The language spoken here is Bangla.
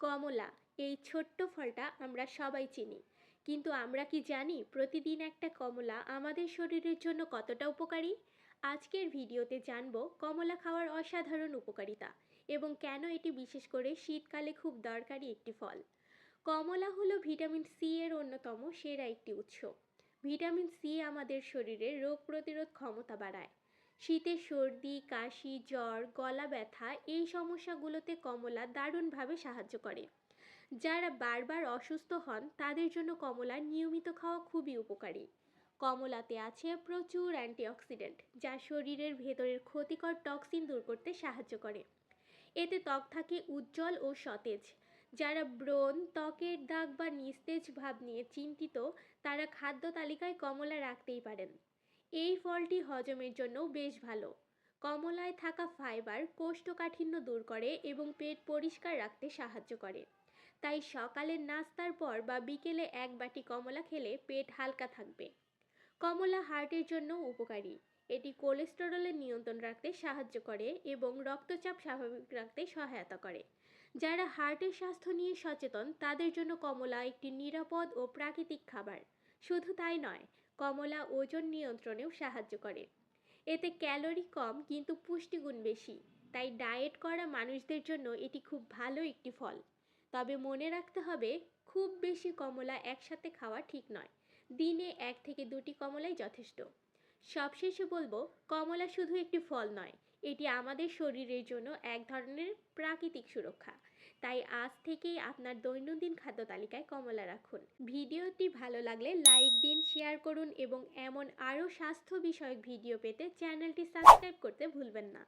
কমলা, এই ছোট্ট ফলটা আমরা সবাই চিনি। কিন্তু আমরা কি জানি প্রতিদিন একটা কমলা আমাদের শরীরের জন্য কতটা উপকারী? আজকের ভিডিওতে জানব কমলা খাওয়ার অসাধারণ উপকারিতা এবং কেন এটি বিশেষ করে শীতকালে খুব দরকারি একটি ফল। কমলা হলো ভিটামিন সি এর অন্যতম সেরা একটি উৎস। ভিটামিন সি আমাদের শরীরে রোগ প্রতিরোধ ক্ষমতা বাড়ায়। শীতে সর্দি, কাশি, জ্বর, গলা ব্যথা এই সমস্যাগুলোতে কমলা দারুণভাবে সাহায্য করে। যারা বারবার অসুস্থ হন, তাদের জন্য কমলা নিয়মিত খাওয়া খুবই উপকারী। কমলাতে আছে প্রচুর অ্যান্টিঅক্সিডেন্ট, যা শরীরের ভেতরের ক্ষতিকর টক্সিন দূর করতে সাহায্য করে। এতে ত্বক থাকে উজ্জ্বল ও সতেজ। যারা ব্রণ, ত্বকের দাগ বা নিস্তেজ ভাব নিয়ে চিন্তিত, তারা খাদ্য তালিকায় কমলা রাখতেই পারেন। এই ফলটি হজমের জন্যও বেশ ভালো। কমলায় থাকা ফাইবার কোষ্ঠকাঠিন্য দূর করে এবং পেট পরিষ্কার রাখতে সাহায্য করে। তাই সকালের নাস্তার পর বা বিকেলে এক বাটি কমলা খেলে পেট হালকা থাকবে। কমলা হার্টের জন্য উপকারী। এটি কোলেস্টেরলের নিয়ন্ত্রণ রাখতে সাহায্য করে এবং রক্তচাপ স্বাভাবিক রাখতে সহায়তা করে। যারা হার্টের স্বাস্থ্য নিয়ে সচেতন, তাদের জন্য কমলা একটি নিরাপদ ও প্রাকৃতিক খাবার। শুধু তাই নয় কমলা ওজন নিয়ন্ত্রণেও সাহায্য করে। এতে ক্যালোরি কম কিন্তু পুষ্টিগুণ বেশি। তাই ডায়েট করা মানুষদের জন্য এটি খুব ভালো একটি ফল। তবে মনে রাখতে হবে, খুব বেশি কমলা একসাথে খাওয়া ঠিক নয়। দিনে এক থেকে দুটি কমলাই যথেষ্ট। সবশেষে বলব, কমলা শুধু একটি ফল নয়, এটি আমাদের শরীরের জন্য এক ধরনের প্রাকৃতিক সুরক্ষা। তাই আজ থেকেই আপনার দৈনন্দিন খাদ্য তালিকায় কমলা রাখুন। ভিডিওটি ভালো লাগলে লাইক দিন, শেয়ার করুন এবং এমন আরও স্বাস্থ্য বিষয়ক ভিডিও পেতে চ্যানেলটি সাবস্ক্রাইব করতে ভুলবেন না।